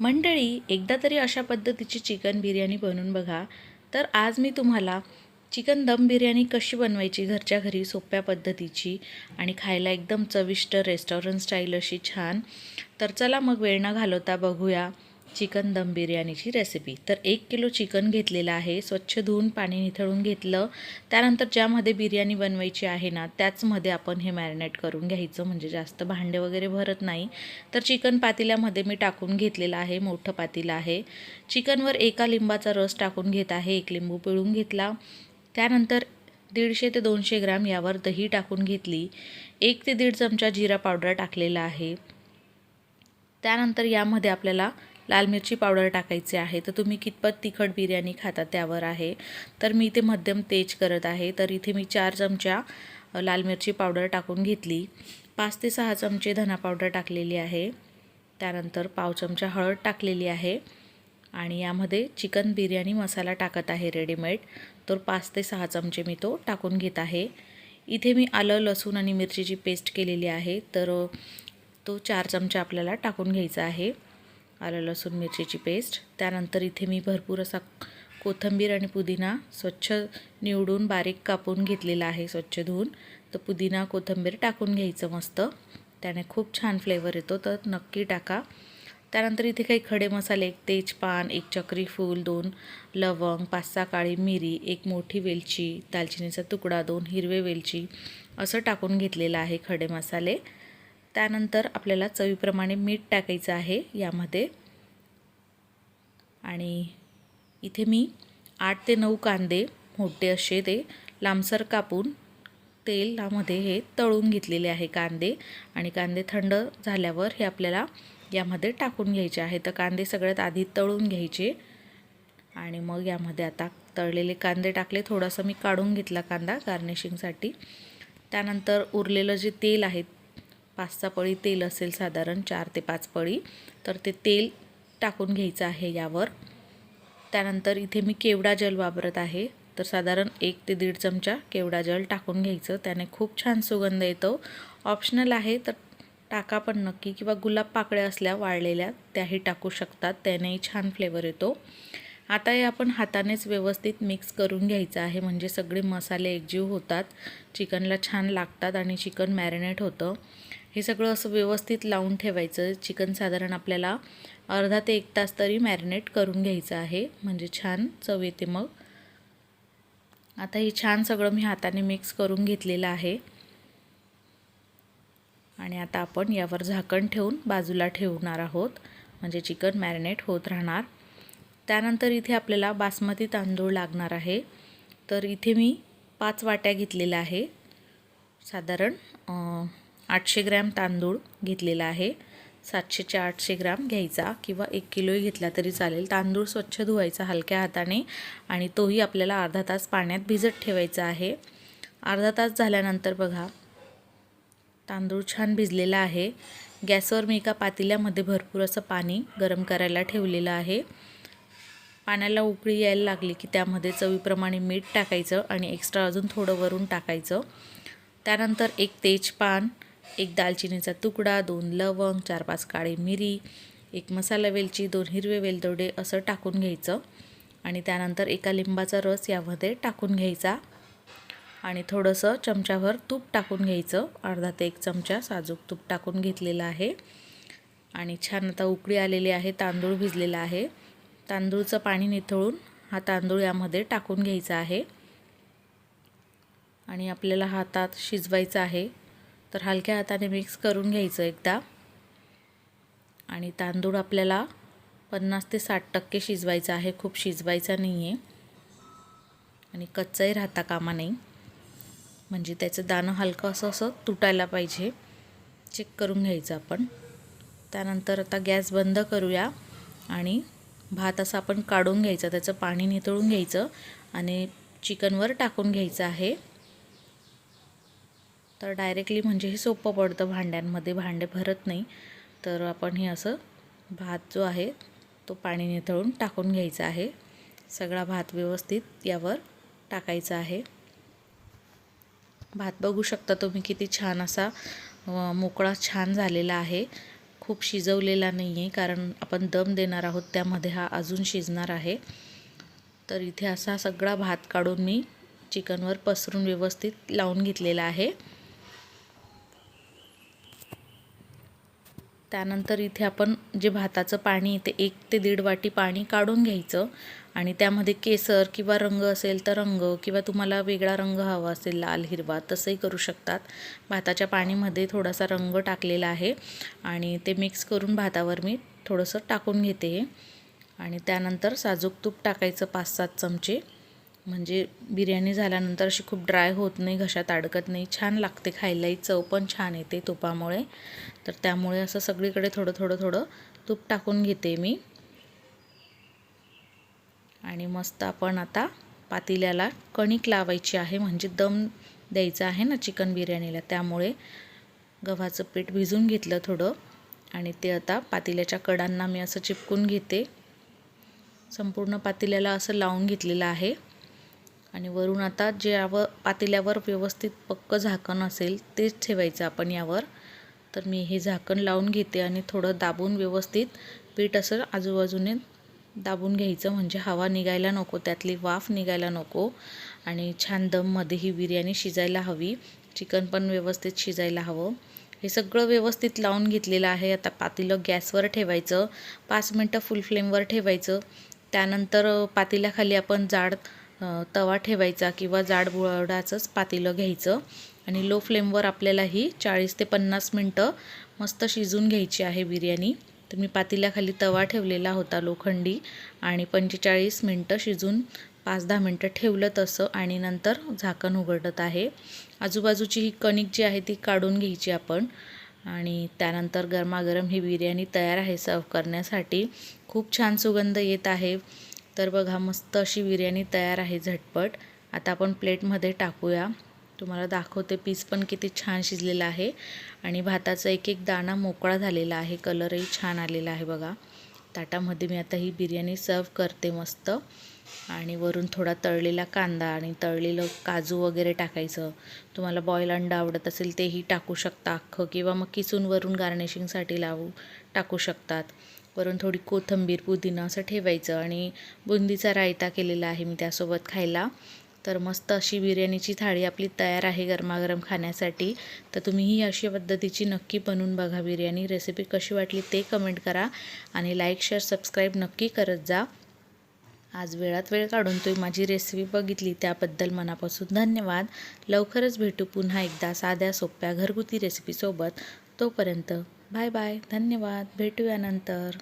मंडळी एकदा तरी अशा पद्धतीची चिकन बिर्याणी बनवून बघा. तर आज मी तुम्हाला चिकन दम बिर्याणी कशी बनवायची घरच्या घरी सोप्या पद्धतीची आणि खायला एकदम चविष्ट रेस्टॉरंट स्टाईल अशी छान. तर चला मग वेळ न घालवता बघूया. चिकन दम बिर्याणीची रेसिपी तर एक किलो चिकन घेतलेलं आहे स्वच्छ धुवून पाणी निथळून घेतलं. त्यानंतर ज्यामध्ये बिर्याणी बनवायची आहे ना त्याचमध्ये आपण हे मॅरिनेट करून घ्यायचं म्हणजे जास्त भांडे वगैरे भरत नाही. तर चिकन पातेल्यामध्ये मी टाकून घेतलेलं आहे मोठं पातेलं आहे. चिकनवर एका लिंबाचा रस टाकून घेत आहे एक लिंबू पिळून घेतला. त्यानंतर दीडशे ते दोनशे ग्राम यावर दही टाकून घेतली. एक ते दीड चमचा जिरा पावडर टाकलेला आहे. त्यानंतर यामध्ये आपल्याला लाल मिरची पावडर टाकायची आहे. तर तुम्ही कितपत तिखट बिर्याणी खाता त्यावर आहे. तर मी इथे मध्यम तेज करत आहे. तर इथे मी चार चमच्या लाल मिरची पावडर टाकून घेतली. पाच ते सहा चमचे धना पावडर टाकलेली आहे. त्यानंतर पाव चमचा हळद टाकलेली आहे. आणि यामध्ये चिकन बिर्याणी मसाला टाकत आहे रेडीमेड. तर पाच ते सहा चमचे मी तो टाकून घेत आहे. इथे मी आलं लसूण आणि मिरचीची पेस्ट केलेली आहे. तर तो चार चमचा आपल्याला टाकून घ्यायचा आहे. आलं लसूण मिरचीची पेस्ट त्यानंतर इथे मी भरपूर असा कोथिंबीर आणि पुदिना स्वच्छ निवडून बारीक कापून घेतलेला आहे स्वच्छ धुवून. तर पुदिना कोथिंबीर टाकून घ्यायचं मस्त. त्याने खूप छान फ्लेवर येतो तर नक्की टाका. त्यानंतर इथे काही खडे मसाले एक तेजपान एक चक्री फूल दोन लवंग पाच सहा काळी मिरी एक मोठी वेलची दालचिनीचा तुकडा दोन हिरवे वेलची असं टाकून घेतलेलं आहे खडे मसाले. त्यानंतर आपल्याला चवीप्रमाणे मीठ टाकायचं आहे यामध्ये. आणि इथे मी आठ ते नऊ कांदे मोठे असे ते लांबसर कापून तेलामध्ये हे तळून घेतलेले आहे कांदे. आणि कांदे थंड झाल्यावर हे आपल्याला यामध्ये टाकून घ्यायचे आहे. तर कांदे सगळ्यात आधी तळून घ्यायचे. आणि मग यामध्ये आता तळलेले कांदे टाकले. थोडंसं मी काढून घेतला कांदा गार्निशिंगसाठी. त्यानंतर उरलेलं जे तेल आहे पाच सहा पळी तेल असेल साधारण चार ते पाच पळी तर ते तेल टाकून घ्यायचं आहे यावर. त्यानंतर इथे मी केवडा जल वापरत आहे तर साधारण एक ते दीड चमचा केवडा जल टाकून घ्यायचं. त्याने खूप छान सुगंध येतो. ऑप्शनल आहे तर टाका पण नक्की किंवा गुलाब पाकळ्या असल्या वाळलेल्या त्याही टाकू शकतात त्यानेही छान फ्लेवर येतो. आता हे आपण हातानेच व्यवस्थित मिक्स करून घ्यायचं आहे म्हणजे सगळे मसाले एकजीव होतात चिकनला छान लागतात आणि चिकन मॅरिनेट होतं. हे सगळं असं व्यवस्थित लावून ठेवायचं. चिकन साधारण आपल्याला अर्धा ते एक तास तरी मॅरिनेट करून घ्यायचं आहे. म्हणजे छान चव येते मग. आता हे छान सगळं मी हाताने मिक्स करून घेतलेलं आहे. आणि आता आपण यावर झाकण ठेवून बाजूला ठेवणार आहोत. म्हणजे चिकन मॅरिनेट होत राहणार. त्यानंतर इथे आपल्याला बासमती तांदूळ लागणार आहे. तर इथे मी पाच वाट्या घेतलेल्या आहे. साधारण आठशे ग्रॅम तांदूळ घेतलेला आहे. सातशेचे आठशे ग्राम घ्यायचा किंवा एक किलोही घेतला तरी चालेल. तांदूळ स्वच्छ धुवायचा हलक्या हाताने आणि तोही आपल्याला अर्धा तास पाण्यात भिजत ठेवायचा आहे. अर्धा तास झाल्यानंतर बघा तांदूळ छान भिजलेला आहे. गॅसवर मी एका पातेल्यामध्ये भरपूर असं पाणी गरम करायला ठेवलेलं आहे. पाण्याला उकळी यायला लागली की त्यामध्ये चवीप्रमाणे मीठ टाकायचं आणि एक्स्ट्रा अजून थोडं वरून टाकायचं. त्यानंतर एक तेजपान एक दालचिनीचा तुकडा दोन लवंग चार पाच काळी मिरी एक मसाला वेलची दोन हिरवे वेलदोडे असं टाकून घ्यायचं. आणि त्यानंतर एका लिंबाचा रस यामध्ये टाकून घ्यायचा. आणि थोडंसं चमच्याभर तूप टाकून घ्यायचं. अर्धा ते एक चमचा साजूक तूप टाकून घेतलेलं आहे. आणि छान आता उकळी आलेली आहे तांदूळ भिजलेला आहे. तांदूळचं पाणी निथळून हा तांदूळ यामध्ये टाकून घ्यायचा आहे. आणि आपल्याला हातात शिजवायचं आहे. तर हलक्या हाताने मिक्स करून घ्यायचं एकदा. आणि तांदूळ आपल्याला पन्नास ते साठ टक्के शिजवायचा आहे. खूप शिजवायचा नाही आहे आणि कच्चाही राहता कामा नाही. म्हणजे त्याचं दाणं हलकं असं असं तुटायला पाहिजे. चेक करून घ्यायचं आपण. त्यानंतर आता गॅस बंद करूया. आणि भात असा आपण काढून घ्यायचा. त्याचं पाणी नितळून घ्यायचं. आणि चिकनवर टाकून घ्यायचं आहे. तर डायरेक्टली म्हणजे हे सोपं पडतं भांड्यांमध्ये. भांडे भरत नाही. तर आपण हे असं भात जो आहे तो पाणी निथळून टाकून घ्यायचा आहे. सगळा भात व्यवस्थित यावर टाकायचा आहे. भात बघू शकता तुम्ही किती छान असा मोकळा छान झालेला आहे. खूप शिजवलेला नाही आहे कारण आपण दम देणार आहोत त्यामध्ये हा अजून शिजणार आहे. तर इथे असा सगळा भात काढून मी चिकनवर पसरून व्यवस्थित लावून घेतलेला आहे. त्यानंतर इथे आपण जे भाताचं पाणी ते एक ते दीड वाटी पाणी काढून घ्यायचं. आणि त्यामध्ये केसर किंवा रंग असेल तर रंग किंवा तुम्हाला वेगळा रंग हवा असेल लाल हिरवा तसंही करू शकतात. भाताच्या पाणीमध्ये थोडासा रंग टाकलेला आहे. आणि ते मिक्स करून भातावर मी थोडंसं टाकून घेते. आणि त्यानंतर साजूक तूप टाकायचं पाच सात चमचे. म्हणजे बिर्याणी झाल्यानंतर अशी खूप ड्राय होत नाही घशात अडकत नाही. छान लागते खायलाही चव पण छान येते तुपामुळे. तर त्यामुळे असं सगळीकडे थोडं थोडं थोडं तूप टाकून घेते मी. आणि मस्त आपण आता पातेल्याला कणिक लावायची आहे म्हणजे दम द्यायचं आहे ना चिकन बिर्याणीला. त्यामुळे गव्हाचं पीठ भिजून घेतलं थोडं. आणि ते आता पातेल्याच्या कडांना मी असं चिपकून घेते. संपूर्ण पातेल्याला असं लावून घेतलेलं आहे. आणि वरून आता जे यावर पातेल्यावर व्यवस्थित पक्क झाकण असेल तेच ठेवायचं आपण यावर. तर मी हे झाकण लावून घेते आणि थोडं दाबून व्यवस्थित पीठ असं आजूबाजूने दाबून घ्यायचं. म्हणजे हवा निघायला नको त्यातली वाफ निघायला नको. आणि छान दममध्ये ही बिर्याणी शिजायला हवी. चिकन पण व्यवस्थित शिजायला हवं. हे सगळं व्यवस्थित लावून घेतलेलं आहे. आता पातेलं गॅसवर ठेवायचं. पाच मिनटं फुल फ्लेमवर ठेवायचं. त्यानंतर पातेल्याखाली आपण जाड तवा ठेवायचा किंवा जाड बुळाडाचंच पातेलं घ्यायचं. आणि लो फ्लेमवर आपल्याला ही चाळीस ते पन्नास मिनटं मस्त शिजून घ्यायची आहे बिर्याणी. तर मी पातेल्याखाली तवा ठेवलेला होता लोखंडी आणि पंचेचाळीस मिनटं शिजून पाच दहा मिनटं ठेवलं तसं आणि नंतर झाकण उघडत आहे. आजूबाजूची ही कणिक जी आहे ती काढून घ्यायची आपण. आणि त्यानंतर गरमागरम ही बिर्याणी तयार आहे सर्व करण्यासाठी. खूप छान सुगंध येत आहे. तर बघा मस्त अशी बिर्याणी तयार आहे झटपट. आता आपण प्लेटमध्ये टाकूया. तुम्हाला दाखवते पीस पण किती छान शिजलेला आहे. आणि भाताचा एक एक दाणा मोकळा झालेला आहे. कलरही छान आलेला आहे बघा. ताटामध्ये मी आता ही बिर्याणी सर्व करते मस्त. आणि वरून थोडा तळलेला कांदा आणि तळलेलं काजू वगैरे टाकायचं. तुम्हाला बॉईल अंडा आवडत असेल तेही टाकू शकता. अख्खं किंवा मग किसून वरून गार्निशिंगसाठी लावू टाकू शकतात. वरून थोडी कोथिंबीर पुदिना असं ठेवायचं आणि बुंदीचा रायता केलेला आहे मी त्यासोबत खायला. तर मस्त अशी बिर्याणीची थाळी आपली तयार आहे गरमागरम खाण्यासाठी. तर तुम्हीही अशा पद्धतीची नक्की बनवून बघा बिर्याणी. रेसिपी कशी वाटली ते कमेंट करा आणि लाईक शेअर सबस्क्राईब नक्की करत जा. आज वेळात वेळ काढून तुम्ही माझी रेसिपी बघितली त्याबद्दल मनापासून धन्यवाद. लवकरच भेटू पुन्हा एकदा साध्या सोप्या घरगुती रेसिपीसोबत. तोपर्यंत बाय बाय धन्यवाद. भेटूया नंतर.